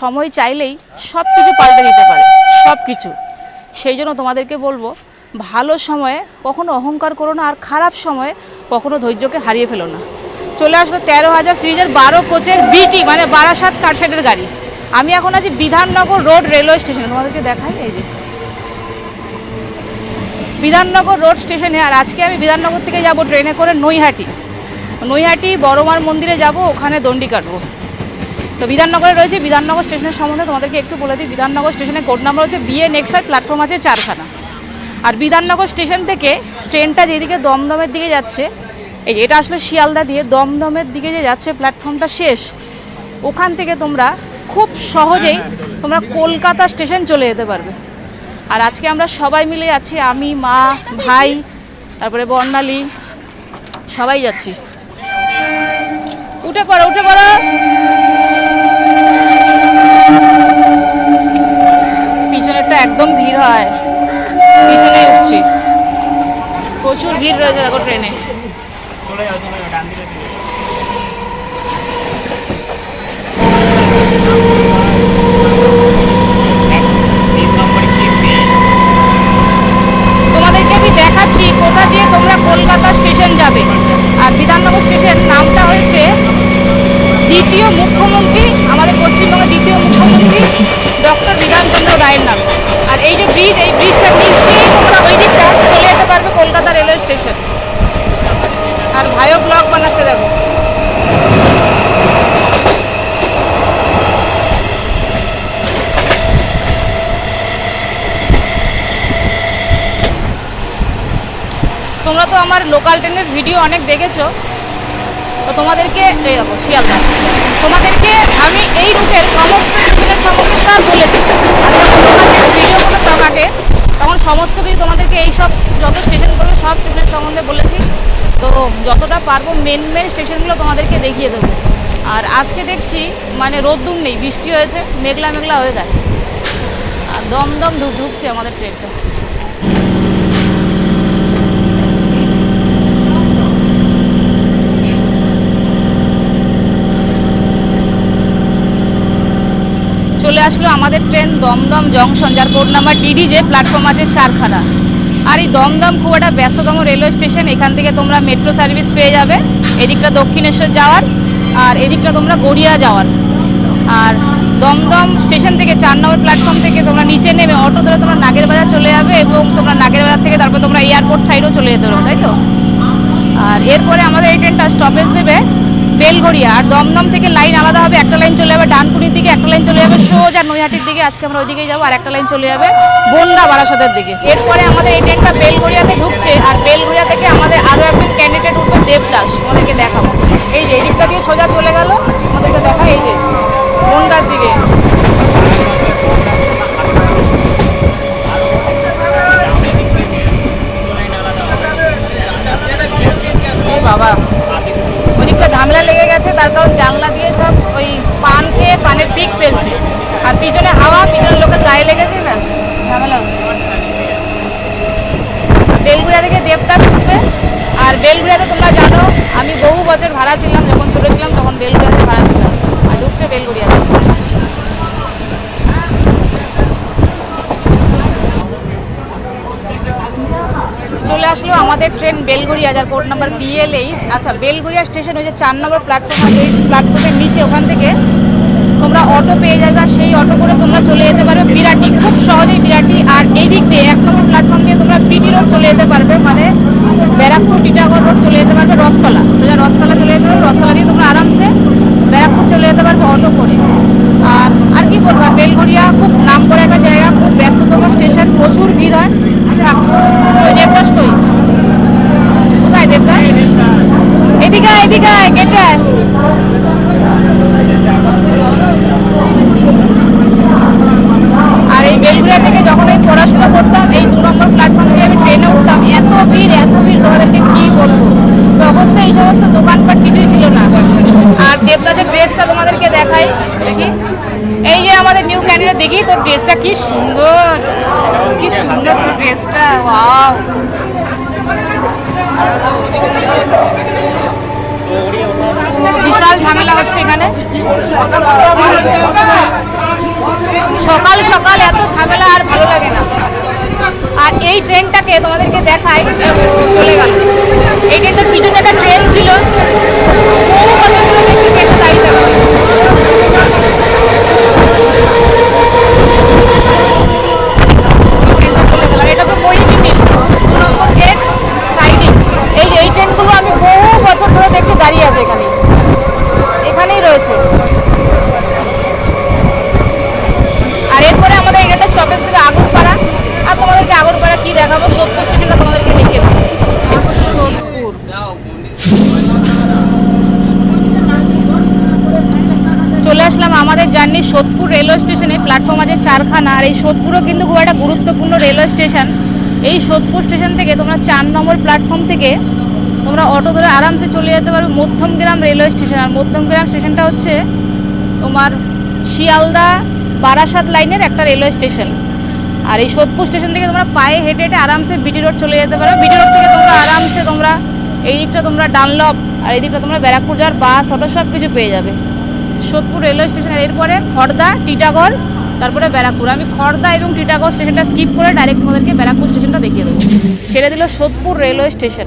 সময় চাইলেই সব কিছু পাল্টে দিতে পারে সব কিছু সেই জন্য তোমাদেরকে বলব, ভালো সময়ে কখনো অহংকার করো না আর খারাপ সময়ে কখনো ধৈর্যকে হারিয়ে ফেলো না। চলে আসলো তেরো হাজার সিরিজের বারো কোচের বিটি মানে বারাসাত কারশেডের গাড়ি। আমি এখন আছি বিধাননগর রোড রেলওয়ে স্টেশনে। তোমাদেরকে দেখাই, এই যে। বিধাননগর রোড স্টেশনে, আর আজকে আমি বিধাননগর থেকে যাব ট্রেনে করে নৈহাটি। নৈহাটি বড়মার মন্দিরে যাব, ওখানে দণ্ডি কাটবো। তো বিধাননগরে রয়েছে বিধাননগর স্টেশনের সম্বন্ধে তোমাদেরকে একটু বলে দিই। বিধাননগর স্টেশনের কোড নাম্বার হচ্ছে বিএ নেক্সার প্ল্যাটফর্ম আছে চারখানা। আর বিধাননগর স্টেশন থেকে ট্রেনটা যেদিকে দমদমের দিকে যাচ্ছে, এই যে এটা আসলে শিয়ালদা দিয়ে দমদমের দিকে যে যাচ্ছে প্ল্যাটফর্মটা শেষ, ওখান থেকে তোমরা খুব সহজেই তোমরা কলকাতা স্টেশন চলে যেতে পারবে। আর আজকে আমরা সবাই মিলে যাচ্ছি আমি, মা, ভাই, তারপরে বর্ণালী, সবাই যাচ্ছি। উঠে পড়ো উঠে পড়ো। পিছনেরটা একদম ভিড় হয়। পিছনে উঠছি। প্রচুর ভিড় রয়েছে দেখো ট্রেনে। তোমাদেরকে আমি দেখাচ্ছি কোথা দিয়ে তোমরা কলকাতা স্টেশন যাবে আর বিধাননগর স্টেশন নামটা হয়েছে দ্বিতীয় মুখ্যমন্ত্রী আমাদের পশ্চিমবঙ্গের দ্বিতীয় মুখ্যমন্ত্রী ডক্টর বিধানচন্দ্র রায়ের নামে আর এই যে ব্রিজ এই ব্রিজটা নিচ দিয়েই তোমরা ওই দিকটা চলে যেতে পারবে কলকাতা রেলওয়ে স্টেশন আর ভাইও ব্লগ বানাচ্ছে দেখো তোমরা তো আমার লোকাল ট্রেনের ভিডিও অনেক দেখেছ। তো তোমাদেরকে, এই দেখো, শিয়ালদা। তোমাদেরকে আমি এই রুটের সমস্ত স্টেশনের সম্বন্ধে সব বলেছি। আর যখন তোমাদের ভিডিও করতাম আগে, তখন সমস্ত কিছু তোমাদেরকে এই সব যত স্টেশনগুলো সব স্টেশনের সম্বন্ধে বলেছি। তো যতটা পারব মেন মেন স্টেশনগুলো তোমাদেরকে দেখিয়ে দেবো। আর আজকে দেখছি মানে রোদ্দুর নেই, বৃষ্টি হয়েছে, মেঘলা মেঘলা হয়ে যায় আর দমদম ঢুক ঢুকছে আমাদের ট্রেনটা চলে আসলো আমাদের ট্রেন দমদম জংশন, যার কোড নাম্বার ডিডি যে প্ল্যাটফর্ম আছে চারখানা। আর এই দমদম খুব একটা ব্যস্ততম রেলওয়ে স্টেশন এখান থেকে তোমরা মেট্রো সার্ভিস পেয়ে যাবে। এদিকটা দক্ষিণেশ্বর যাওয়ার, আর এদিকটা তোমরা গড়িয়া যাওয়ার। আর দমদম স্টেশন থেকে চার নম্বর প্ল্যাটফর্ম থেকে তোমরা নিচে নেমে অটো ধরে তোমরা নাগের বাজার চলে যাবে এবং তোমরা নাগের বাজার থেকে তারপর তোমরা এয়ারপোর্ট সাইডেও চলে যেতে পারবে তাই তো? আর এরপরে আমাদের এই ট্রেনটা স্টপেজ দেবে। বেলগড়িয়া। আর দমদম থেকে লাইন আলাদা হবে, একটা লাইন চলে যাবে ডানকুনির দিকে, একটা লাইন চলে যাবে সোজা নৈহাটির দিকে। আজকে আমরা ওইদিকেই যাব, আর একটা লাইন চলে যাবে বন্যা বারাসাতের দিকে। এরপরে আমাদের এই ট্রেনটা বেলগড়িয়াতে ঢুকছে, আর বেলগড়িয়া থেকে আমাদের আরও একজন ক্যান্ডিডেট উঠবে দেবদাস ওদেরকে দেখাবো। এই যে, এই দিকটা দিয়ে সোজা চলে গেল আমাদেরকে দেখা এই যে বন্যার দিকে। বাবা। লেগে গেছে, তার কারণ জানলা দিয়ে সব ওই পান খেয়ে পানের পিক ফেলছে। আর পিছনে হাওয়া, পিছনের লোকের গায়ে লেগেছে, ব্যাস, ঝামেলা হচ্ছে। বেলগুড়া থেকে দেবদাস উঠবে। আর বেলগুড়াতে তোমরা জানো, আমি বহু বছর ভাড়া ছিলাম, যখন ছোটো ছিলাম তখন বেলগুড়াতে ভাড়া ছিলাম। আর ঢুকছে বেলগুড়িয়াতে চলে আসলো আমাদের ট্রেন বেলগুড়িয়া যার কোড নাম্বার বিএলএইচ আচ্ছা বেলগুড়িয়া স্টেশন যে চার নম্বর প্ল্যাটফর্ম এই প্ল্যাটফর্মের নিচে ওখান থেকে তোমরা অটো পেয়ে যাবে আর সেই অটো করে তোমরা চলে যেতে পারবে বিরাটি, খুব সহজেই বিরাটি। আর এই দিক দিয়ে এক নম্বর প্ল্যাটফর্ম দিয়ে তোমরা বিটি রোড চলে যেতে পারবে মানে ব্যারাকপুর, টিটাগড় রোড চলে যেতে পারবে, রথতলা। সোজা রথতলা চলে যেতে পারবে, রথতলা দিয়ে তোমরা আরামসে ব্যারাকপুর চলে যেতে পারবে অটো করে। আর আর কি বলব, আর বেলঘড়িয়া খুব নাম করা একটা জায়গা, খুব ব্যস্ততম স্টেশন, প্রচুর ভিড় হয়। দেবদাস কই কোথায় দেবদাস? এদিকে এদিকে আয়। আর এই বেলগুড়িয়া থেকে যখন আমি পড়াশোনা করতাম, এই দু নম্বর প্ল্যাটফর্ম দিয়ে আমি ট্রেনে উঠতাম। এত ভিড় এত ভিড়, তোমাদেরকে কি বলব? তখন তো এই সমস্ত দোকানপাট কিছুই ছিল না। আর দেবদাসের ড্রেসটা তোমাদেরকে দেখাই, দেখি। এই যে আমাদের নিউ ক্যান্ডিডেট দেখি তোর ড্রেসটা কি সুন্দর। কি সুন্দর তোর ড্রেসটা ওয়াও বিশাল ঝামেলা হচ্ছে এখানে। সকাল সকাল এত ঝামেলা আর ভালো লাগে না। আর এই ট্রেনটাকে তোমাদেরকে দেখাই, ও চলে গেল। সোদপুর রেলওয়ে স্টেশনে প্ল্যাটফর্ম আছে চারখানা, আর এই সোদপুরও কিন্তু খুব একটা গুরুত্বপূর্ণ রেলওয়ে স্টেশন। এই সোদপুর স্টেশন থেকে তোমরা চার নম্বর প্ল্যাটফর্ম থেকে তোমরা অটো ধরে আরামসে চলে যেতে পারবে মধ্যমগ্রাম রেলওয়ে স্টেশন। আর মধ্যমগ্রাম স্টেশনটা হচ্ছে তোমার শিয়ালদা বারাসাত লাইনের একটা রেলওয়ে স্টেশন। আর এই সোদপুর স্টেশন থেকে তোমরা পায়ে হেঁটে হেঁটে আরামসে বিটি রোড চলে যেতে পারো। বিটি রোড থেকে তোমরা আরামসে তোমরা এই দিকটা তোমরা ডানলপ, আর এই দিকটা তোমরা ব্যারাকপুর যাওয়ার বাস, অটো সব কিছু পেয়ে যাবে। সোদপুর রেলওয়ে স্টেশনের এরপরে খড়দা টিটাগড়, তারপরে ব্যারাকপুর। আমি খড়দা এবং টিটাগড় স্টেশনটা স্কিপ করে ডাইরেক্ট তোমাদেরকে ব্যারাকপুর স্টেশনটা দেখিয়ে দেবো। সেটা দিল সোদপুর রেলওয়ে স্টেশন।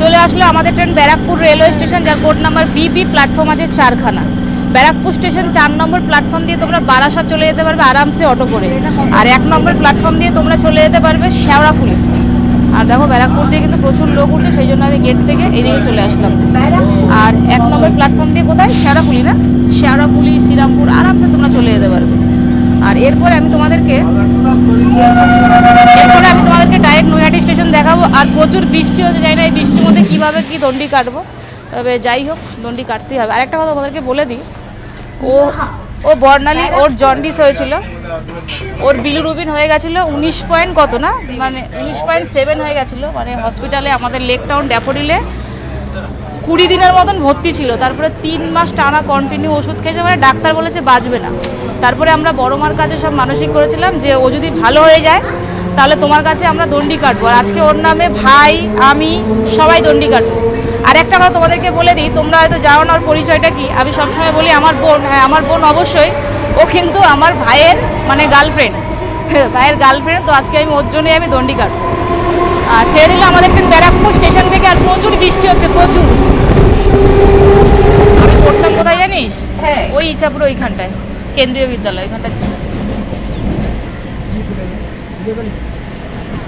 চলে আসলো আমাদের ট্রেন ব্যারাকপুর রেলওয়ে স্টেশন, যার code number B P platform আছে চারখানা। ব্যারাকপুর স্টেশন চার নম্বর প্ল্যাটফর্ম দিয়ে তোমরা বারাসাত চলে যেতে পারবে আরামসে অটো করে। আর এক নম্বর প্ল্যাটফর্ম দিয়ে তোমরা চলে যেতে পারবে শেওড়াফুলি। আর দেখো ব্যারাকপুর দিয়ে কিন্তু প্রচুর লোক উঠছে, সেই জন্য আমি গেট থেকে এদিকে চলে আসলাম। আর এক নম্বর প্ল্যাটফর্ম দিয়ে কোথায়? শেওড়াফুলি না? শেওড়াফুলি, শ্রীরামপুর, আরামসে তোমরা চলে যেতে পারবে। আর এরপরে আমি তোমাদেরকে এরপরে আমি তোমাদেরকে ডাইরেক্ট নৈহাটি স্টেশন দেখাবো। আর প্রচুর বৃষ্টি হচ্ছে, জানি না এই বৃষ্টির মধ্যে কীভাবে কী দণ্ডি কাটবো। তবে যাই হোক, দণ্ডি কাটতেই হবে। আর একটা কথা তোমাদেরকে বলে দিই ও ও বর্ণালী, ওর জন্ডিস হয়েছিল। ওর বিলুরুবিন হয়ে গেছিল উনিশ পয়েন্ট কত না? মানে উনিশ পয়েন্ট সেভেন হয়ে গেছিল। মানে হসপিটালে আমাদের লেক টাউন ড্যাফোডিলে কুড়ি দিনের মতন ভর্তি ছিল। তারপরে তিন মাস টানা কন্টিনিউ ওষুধ খেয়েছে। মানে ডাক্তার বলেছে বাঁচবে না। তারপরে আমরা বড় মার কাছে সব মানসিক করেছিলাম যে ও যদি ভালো হয়ে যায়, তাহলে তোমার কাছে আমরা দণ্ডি কাটবো। আর আজকে ওর নামে ভাই, আমি সবাই দণ্ডি কাটবো। আর একটা কথা তোমাদেরকে বলে দিই তোমরা হয়তো যাও না ওর পরিচয়টা কি। আমি সবসময় বলি আমার বোন হ্যাঁ আমার বোন অবশ্যই। ও কিন্তু আমার ভাইয়ের মানে গার্লফ্রেন্ড ভাইয়ের গার্লফ্রেন্ড তো আজকে আমি ওর জন্যই আমি দণ্ডি কাটবো আর ছেড়ে দিল আমাদের ট্রেন ব্যারাকপুর স্টেশন থেকে আর প্রচুর বৃষ্টি হচ্ছে প্রচুর। আমি পড়তাম কোথায় জানিস? ওই ইচ্ছাপুর ওইখানটায় কেন্দ্রীয় বিদ্যালয় ওইখানটা ছিল।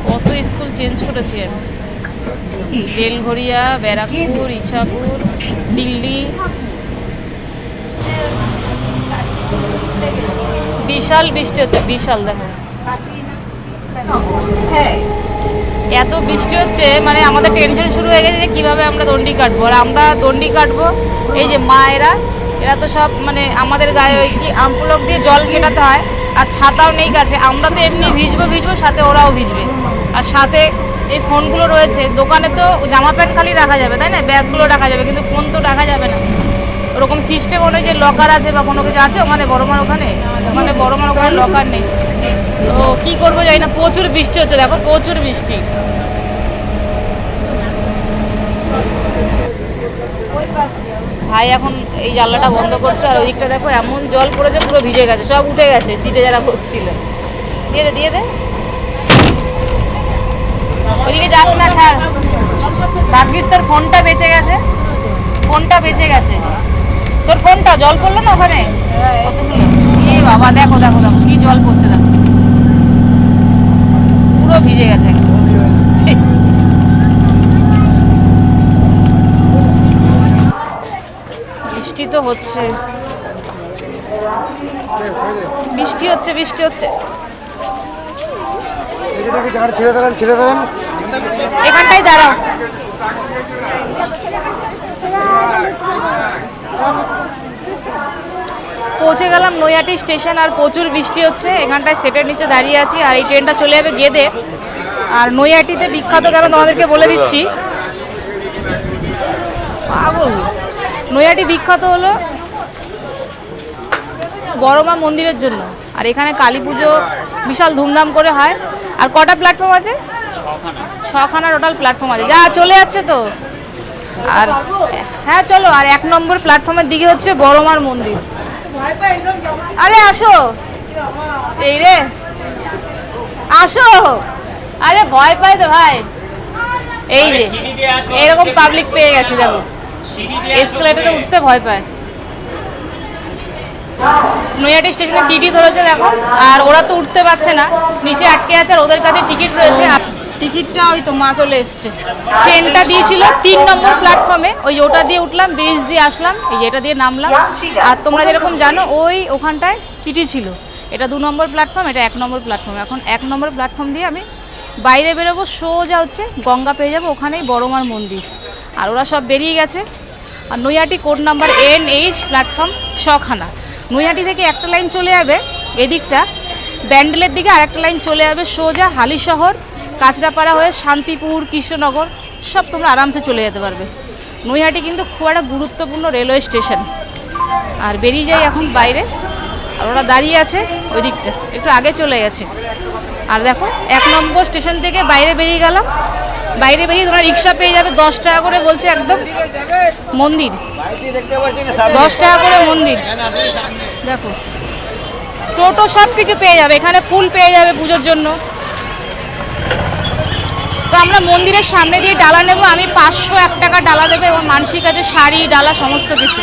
কত স্কুল চেঞ্জ করেছি আমি। বেলঘরিয়া ব্যারাকপুর ইচ্ছাপুর দিল্লি। বিশাল বৃষ্টি হচ্ছে, বিশাল দেখো। এত বৃষ্টি হচ্ছে মানে আমাদের টেনশন শুরু হয়ে গেছে যে কীভাবে আমরা দণ্ডি কাটবো। আর আমরা দণ্ডি কাটবো, এই যে মায়েরা, এরা তো সব মানে আমাদের গায়ে ওই কি আমপুলক দিয়ে জল ছেটাতে হয়, আর ছাতাও নেই কাছে আমরা তো এমনি ভিজবো ভিজবো, সাথে ওরাও ভিজবে। আর সাথে এই ফোনগুলো রয়েছে, দোকানে তো জামা প্যান্ট খালি রাখা যাবে, তাই না? ব্যাগগুলো রাখা যাবে, কিন্তু ফোন তো রাখা যাবে না। ওরকম সিস্টেম অনুযায়ী লকার আছে বা কোনো কিছু আছে ওখানে বড় মার ওখানে? ওখানে বড় মার ওখানে লকার নেই। তো কী করব জানি না, প্রচুর বৃষ্টি হচ্ছে, দেখো প্রচুর বৃষ্টি। ভাই এখন এই জানলাটা বন্ধ করছে, আর ওইদিকটা দেখো এমন জল পড়েছে, পুরো ভিজে গেছে, সব উঠে গেছে, সিটে যারা বসছিল। দিয়ে দে দিয়ে দে। ওইদিকে যাস না ছাড় ভাগ্যিস তোর ফোনটা বেঁচে গেছে। ফোনটা বেঁচে গেছে। তোর ফোনটা জল পড়ল না ওখানে? কতগুলো? এ বাবা দেখো দেখো দেখো কি জল পড়ছে দেখো। পুরো ভিজে গেছে। বৃষ্টি তো হচ্ছে। বৃষ্টি হচ্ছে বৃষ্টি হচ্ছে। ছেড়ে দেবেন ছেড়ে দেবেন। এখানটাই দাঁড়াও। পৌঁছে গেলাম নৈহাটি স্টেশন, আর প্রচুর বৃষ্টি হচ্ছে। এখানটায় সেটের নিচে দাঁড়িয়ে আছি, আর এই ট্রেনটা চলে যাবে গেদে। আর নৈহাটিতে বিখ্যাত কেন তোমাদেরকে বলে দিচ্ছি? পাগল। নৈহাটি বিখ্যাত হলো বড়মা মন্দিরের জন্য। আর এখানে কালী পুজো বিশাল ধুমধাম করে হয়। আর কটা প্ল্যাটফর্ম আছে? ছখানা। টোটাল প্ল্যাটফর্ম আছে। যা চলে যাচ্ছে তো। আর হ্যাঁ চলো। আর এক নম্বর প্ল্যাটফর্মের দিকে হচ্ছে বড়মার মন্দির। আরে আসো। এই রে। আসো। আরে ভয় পাই তো ভাই। এই যে এরকম পাবলিক পেয়ে গেছে দেখো। এসকেলেটারে উঠতে ভয় পায়। নৈহাটি স্টেশনে টিটি ধরেছে দেখো, আর ওরা তো উঠতে পারছে না। নিচে আটকে আছে আর ওদের কাছে টিকিট রয়েছে। আর টিকিটটা ওই তো মা চলে এসছে। ট্রেনটা দিয়েছিল তিন নম্বর প্ল্যাটফর্মে। ওই ওটা দিয়ে উঠলাম ব্রিজ দিয়ে আসলাম, এই এটা দিয়ে নামলাম। আর তোমরা যেরকম জানো, ওই ওখানটায় টিটি ছিল। এটা দু নম্বর প্ল্যাটফর্ম, এটা এক নম্বর প্ল্যাটফর্ম। এখন এক নম্বর প্ল্যাটফর্ম দিয়ে আমি বাইরে বেরোবো, সোজা হচ্ছে গঙ্গা পেয়ে যাব ওখানেই বড়মার মন্দির। আর ওরা সব বেরিয়ে গেছে। আর Naihati code number N H platform, ছখানা। Naihati থেকে একটা লাইন চলে যাবে এদিকটা। ব্যান্ডেলের দিকে আর একটা লাইন চলে যাবে সোজা হালিশহর, কাঁচরাপাড়া হয়ে শান্তিপুর, কৃষ্ণনগর, সব তোমরা আরামসে চলে যেতে পারবে। নৈহাটি কিন্তু খুব একটা গুরুত্বপূর্ণ রেলওয়ে স্টেশন। আর বেরিয়ে যাই এখন বাইরে, আর ওরা দাঁড়িয়ে আছে ওই দিকটা একটু আগে চলে গেছে। আর দেখো, এক নম্বর স্টেশন থেকে বাইরে বেরিয়ে গেলাম। বাইরে বেরিয়ে তোমরা রিক্সা পেয়ে যাবে, দশ টাকা করে বলছে একদম মন্দির। দশ টাকা করে মন্দির। দেখো। টোটো সব কিছু পেয়ে যাবে, এখানে ফুল পেয়ে যাবে পুজোর জন্য। তো আমরা মন্দিরের সামনে দিয়ে ডালা নেব, আমি পাঁচশো এক টাকা ডালা দেবে এবং মানসিক আছে শাড়ি, ডালা, সমস্ত কিছু।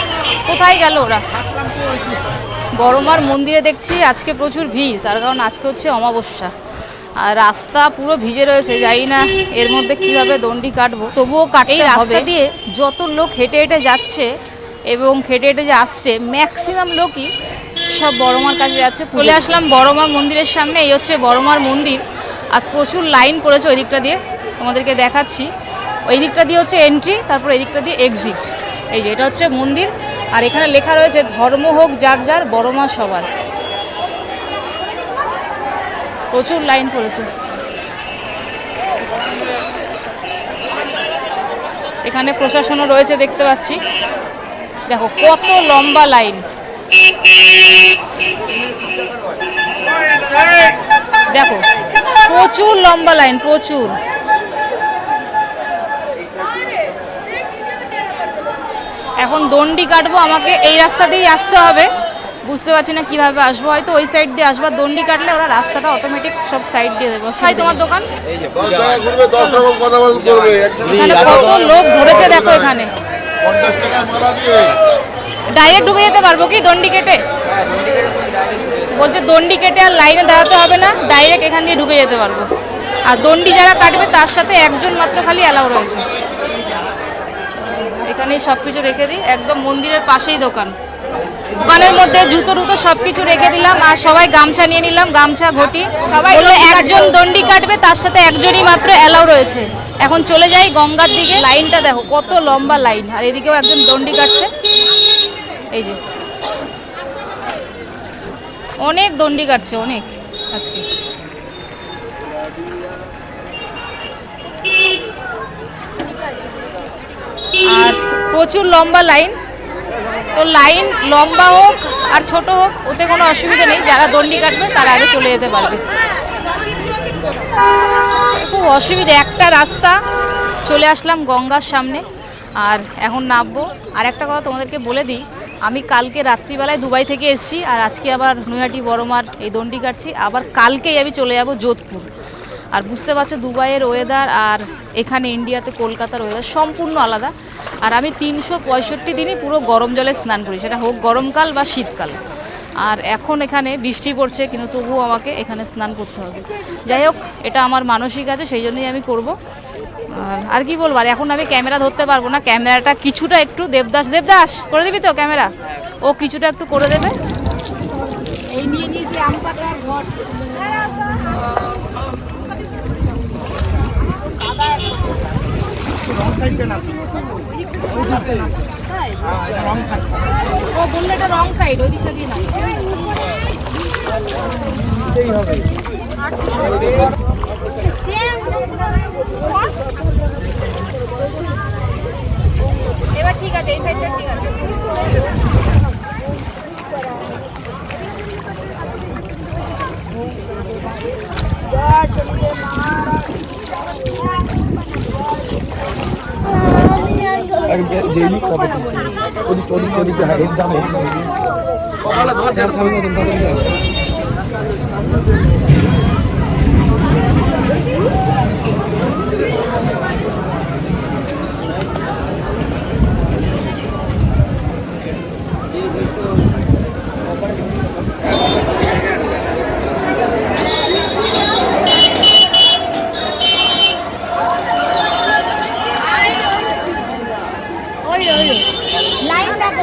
কোথায় গেল ওরা? বড়মার মন্দিরে দেখছি আজকে প্রচুর ভিড়, তার কারণ আজকে হচ্ছে অমাবস্যা। আর রাস্তা পুরো ভিজে রয়েছে জানি না এর মধ্যে কীভাবে দণ্ডি কাটবো। তবুও কাটেই রাস্তা দিয়ে যত লোক হেঁটে হেঁটে যাচ্ছে এবং হেঁটে হেঁটে যে আসছে ম্যাক্সিমাম লোকই সব বড়মার কাছে যাচ্ছে চলে আসলাম বড়মা মন্দিরের সামনে এই হচ্ছে বড়মার মন্দির। আর প্রচুর লাইন পড়েছে ওই দিকটা দিয়ে তোমাদেরকে দেখাচ্ছি। ওই দিকটা দিয়ে হচ্ছে এন্ট্রি তারপর এই দিকটা দিয়ে এক্সিট এই যে এটা হচ্ছে মন্দির। আর এখানে লেখা রয়েছে ধর্ম হোক যার যার বড়মা সবার। প্রচুর লাইন পড়েছে। এখানে প্রশাসনও রয়েছে দেখতে পাচ্ছি। দেখো, কত লম্বা লাইন। দেখো, প্রচুর লম্বা লাইন, প্রচুর। এখন দণ্ডি কাটবো, আমাকে এই রাস্তা দিয়েই আসতে হবে। বুঝতে পারছি না কীভাবে আসব। হয়তো ওই সাইড দিয়ে আসব দণ্ডি কাটলে ওরা রাস্তাটা অটোমেটিক সব সাইড দিয়ে দেবো। ভাই তোমার দোকান? কত লোক ধরেছে দেখো এখানে। ডাইরেক্ট ঢুকে যেতে পারব কি দণ্ডি কেটে? বলছে দণ্ডি কেটে আর লাইনে দাঁড়াতে হবে না ডাইরেক্ট এখান দিয়ে ঢুকে যেতে পারব। আর দণ্ডি যারা কাটবে তার সাথে একজন মাত্র খালি অ্যালাউ রয়েছে। এখানেই সব কিছু রেখে দিই একদম মন্দিরের পাশেই দোকান। দোকানের মধ্যে জুতো টুতো সব কিছু রেখে দিলাম আর সবাই গামছা নিয়ে নিলাম গামছা ঘটি। বলল একজন দণ্ডি কাটবে তার সাথে একজনই মাত্র অ্যালাউ রয়েছে। এখন চলে যাই গঙ্গার দিকে। লাইনটা দেখো কত লম্বা লাইন। আর এদিকেও একজন দণ্ডি কাটছে। এই যে। অনেক দণ্ডি কাটছে অনেক আজকে। আর প্রচুর লম্বা লাইন। তো লাইন লম্বা হোক আর ছোট হোক, ওতে কোনো অসুবিধা নেই। যারা দণ্ডি কাটবে, তারা আগে চলে যেতে পারবে। খুব অসুবিধা, একটা রাস্তা। চলে আসলাম গঙ্গার সামনে, আর এখন নামবো। আর একটা কথা তোমাদেরকে বলে দিই, আমি কালকে রাত্রিবেলায় দুবাই থেকে এসেছি, আর আজকে আবার নৈহাটি বড়মার এই দণ্ডি কাটছি। আবার কালকেই আমি চলে যাব যোধপুর। আর বুঝতে পারছ, দুবাইয়ের ওয়েদার আর এখানে ইন্ডিয়াতে কলকাতার ওয়েদার সম্পূর্ণ আলাদা। আর আমি তিনশো পঁয়ষট্টি দিনই পুরো গরম জলে স্নান করি, সেটা হোক গরমকাল বা শীতকাল। আর এখন এখানে বৃষ্টি পড়ছে, কিন্তু তবুও আমাকে এখানে স্নান করতে হবে। যাই হোক, এটা আমার মানসিক আছে, সেই জন্যই আমি করব। আর আর কি বলব, আর এখন আমি ক্যামেরা ধরতে পারব না, ক্যামেরাটা কিছুটা একটু দেবদাস দেবদাস, করে দিবি তো ক্যামেরা? ও কিছুটা একটু করে দেবে। এই নিয়ে নিয়েছি আম পাতা ঘর। ও বলল রং সাইড ওই দিকটা দিয়ে এবার ঠিক আছে, এই সাইডটা ঠিক আছে। আগে জেলি কবে কিছু ওদি চোদি চোদি কে হাইট জানো চার সামনে মতন তাদের যায় লাইন দেখো লাইন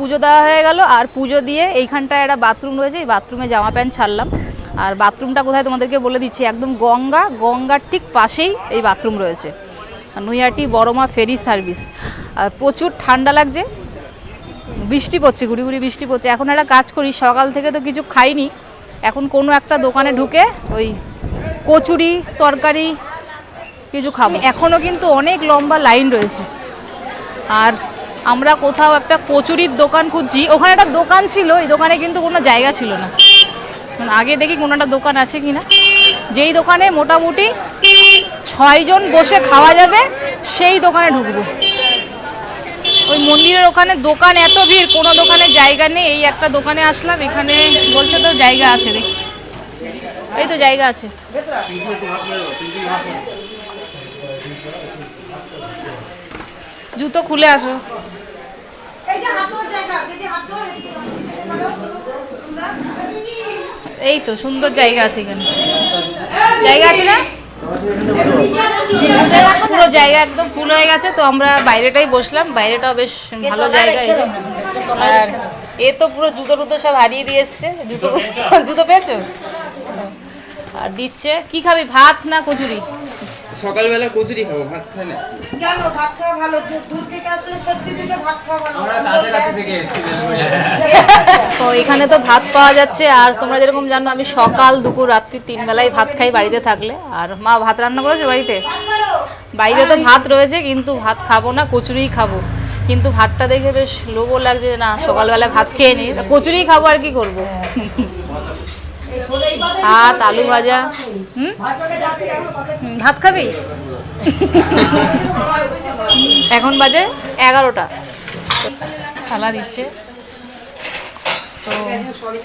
পুজো দেওয়া হয়ে গেল, আর পুজো দিয়ে এইখানটায় একটা বাথরুম রয়েছে, এই বাথরুমে জামা প্যান্ট ছাড়লাম। আর বাথরুমটা কোথায় তোমাদেরকে বলে দিচ্ছি, একদম গঙ্গা, গঙ্গার ঠিক পাশেই এই বাথরুম রয়েছে। Naihati বড়মা ferry service. আর প্রচুর ঠান্ডা লাগছে বৃষ্টি পড়ছে ঘুরি ঘুরি বৃষ্টি পড়ছে। এখন একটা কাজ করি, সকাল থেকে তো কিছু খাইনি। এখন কোনো একটা দোকানে ঢুকে ওই কচুরি, তরকারি কিছু খাব। এখনও কিন্তু অনেক লম্বা লাইন রয়েছে। আর আমরা কোথাও একটা কচুরির দোকান খুঁজছি। ওখানে একটা দোকান ছিল, এই দোকানে কিন্তু কোনো জায়গা ছিল না। মানে আগে দেখি কোনো একটা দোকান আছে কি না যেই দোকানে মোটামুটি ছয়জন বসে খাওয়া যাবে, সেই দোকানে ঢুকবো। ওই মন্দিরের ওখানে দোকান, এত ভিড়, কোনো দোকানে জায়গা নেই। এই একটা দোকানে আসলাম, এখানে বলছে তো জায়গা আছে, দেখি। এই তো জায়গা আছে। জুতো খুলে আসো। এই তো, সুন্দর জায়গা আছে এখানে। জায়গা আছে না? পুরো জায়গা একদম ফুল হয়ে গেছে তো আমরা বাইরেটাই বসলাম। বাইরেটাও বেশ ভালো জায়গা আর এ তো পুরো জুতো টুতো সব হারিয়ে দিয়ে এসছে। জুতো জুতো পেয়েছ? আর দিচ্ছে। কি খাবি ভাত না কচুরি? সকালবেলা কচুরি খাব ভাত খাই না। কেন? ভাত খাওয়া ভালো। দূর থেকে আসলে সত্যি দুটো ভাত খাওয়া ভালো। আমরা কাছাকাছি থেকে এসেছি তো এখানে তো ভাত পাওয়া যাচ্ছে আর তোমরা যেরকম জানো আমি সকাল দুপুর রাত্রি তিন বেলায় ভাত খাই বাড়িতে থাকলে। আর মা ভাত রান্না করেছে বাড়িতে? বাইরে তো ভাত রয়েছে কিন্তু ভাত খাব না কচুরিই খাব। কিন্তু ভাতটা দেখে বেশ লোভও লাগছে না সকালবেলা ভাত খেয়ে নিই তা কচুরিই খাব আর কি করব? ভাত আলু ভাজা। হুম? হুম, ভাত খাবি? এখন বাজে এগারোটা। থালা দিচ্ছে। তো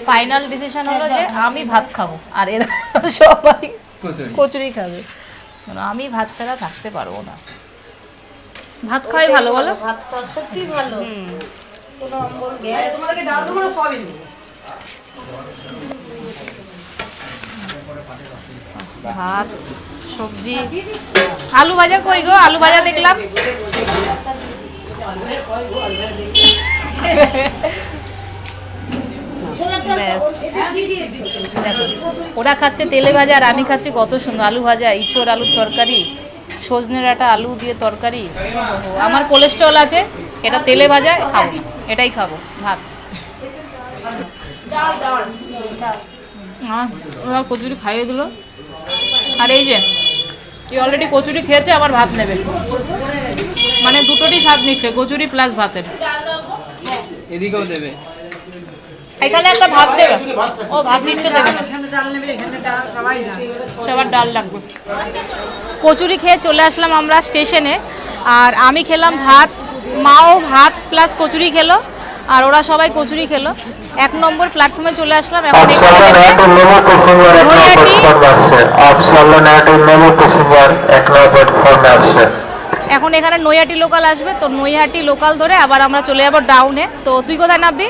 ফাইনাল ডিসিশন হলো যে আমি ভাত খাব। আর এরা সবাই কচুরি। কচুরি খাবে। আমি ভাত ছাড়া থাকতে পারব না। ভাত খাই ভালো বলো? ভাত খাওয়া সত্যি ভালো। হুম। ভাত, সবজি। আলু ভাজা কই গো? আলু ভাজা দেখলাম। ব্যাস। ওরা খাচ্ছে তেলে ভাজা আর আমি খাচ্ছি কত সুন্দর আলু ভাজা, ইঁচড় আলুর তরকারি, সজনের একটা আলু দিয়ে তরকারি। আমার কোলেস্ট্রল আছে, এটা তেলে ভাজা, খাব। এটাই খাব, ভাত। আহ, ওরা কচুরি খাইয়ে দিল। আর এই যে এই অলরেডি কচুরি খেয়েছে আবার ভাত নেবে। মানে দুটোটি স্বাদ নিচ্ছে কচুরি প্লাস ভাতের। এদিকেও দেবে। এখানে একটা ভাত দেবে। ও ভাত নিচ্ছে দেবে। সবার ডাল লাগবে। কচুরি খেয়ে চলে আসলাম আমরা স্টেশনে আর আমি খেলাম ভাত মাও ভাত প্লাস কচুরি খেলো। আর ওরা সবাই কচুরি খেলো। এক নম্বর প্ল্যাটফর্মে চলে আসলাম। এখন এখন এখানে নৈহাটি লোকাল আসবে তো নৈহাটি লোকাল ধরে আবার আমরা চলে যাব ডাউনে তো তুই কোথায় নামবি?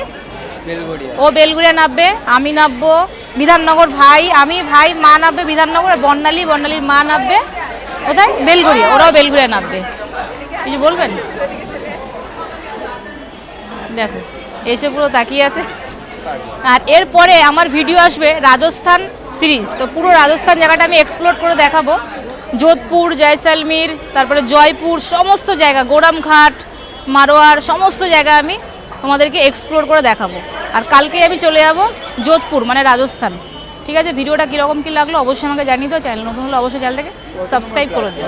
ও বেলগুড়িয়া নামবে। আমি নামবো বিধাননগর। ভাই আমি ভাই মা নামবে বিধাননগর বর্ণালি বর্ণালী বর্ণালীর মা নামবে কোথায়? বেলগুড়িয়া। ওরাও বেলগুড়িয়া নামবে। কিছু বলবেন? দেখো এসে পুরো তাকিয়ে আছে। আর এরপরে আমার ভিডিও আসবে রাজস্থান সিরিজ। তো পুরো রাজস্থান জায়গাটা আমি এক্সপ্লোর করে দেখাবো। যোধপুর, জয়সালমীর, তারপরে জয়পুর, সমস্ত জায়গা, গোরামঘাট, মারোয়ার, সমস্ত জায়গা আমি তোমাদেরকে এক্সপ্লোর করে দেখাবো। আর কালকে আমি চলে যাব যোধপুর মানে রাজস্থান। ঠিক আছে? ভিডিওটা কীরকম কী লাগল অবশ্যই আমাকে জানিয়ে দিও। চ্যানেল নতুন হলে অবশ্যই চ্যানেলটাকে সাবস্ক্রাইব করে দিও।